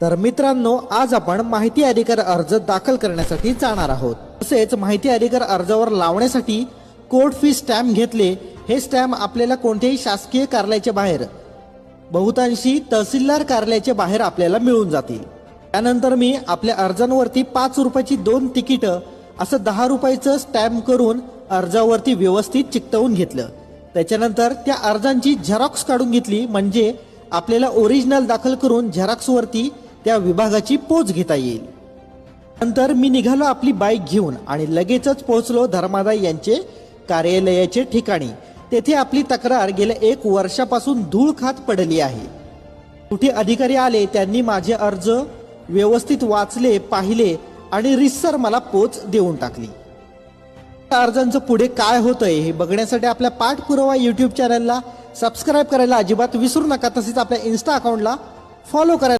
तर मित्रांनो आज आपण माहिती अधिकार अर्ज दाखल करण्यासाठी जाणार आहोत. तसेच माहिती अधिकार अर्जावर लावण्यासाठी कोर्ट फी स्टॅम्प घेतले. हे स्टॅम्प आपल्याला कोणत्याही शासकीय कार्यालयाच्या बाहेर बहुतांशी तहसीलदार कार्यालयाच्या बाहेर आपल्याला मिळून जातील. त्यानंतर मी आपल्या अर्जांवरती पाच रुपयाची दोन तिकीटं असं दहा रुपयाचं स्टॅम्प करून अर्जावरती व्यवस्थित चिकटवून घेतलं. त्याच्यानंतर त्या अर्जांची झेरॉक्स काढून घेतली. म्हणजे आपल्याला ओरिजिनल दाखल करून झेरॉक्सवरती त्या विभागाची पोच घेता येईल. नंतर मी निघालो आपली बाईक घेऊन आणि लगेचच पोहोचलो धर्मादाय यांचे कार्यालयाचे ठिकाणी. तेथे आपली तक्रार गेल्या एक वर्षापासून धूळ खात पडली आहे. कुठे अधिकारी आले त्यांनी माझे अर्ज व्यवस्थित वाचले पाहिले आणि रिसर मला पोच देऊन टाकली. अर्जांचं पुढे काय होतंय हे बघण्यासाठी आपल्या पाठपुरावा युट्यूब चॅनलला सबस्क्राईब करायला अजिबात विसरू नका तसेच आपल्या इन्स्टा अकाउंटला फॉलो करायला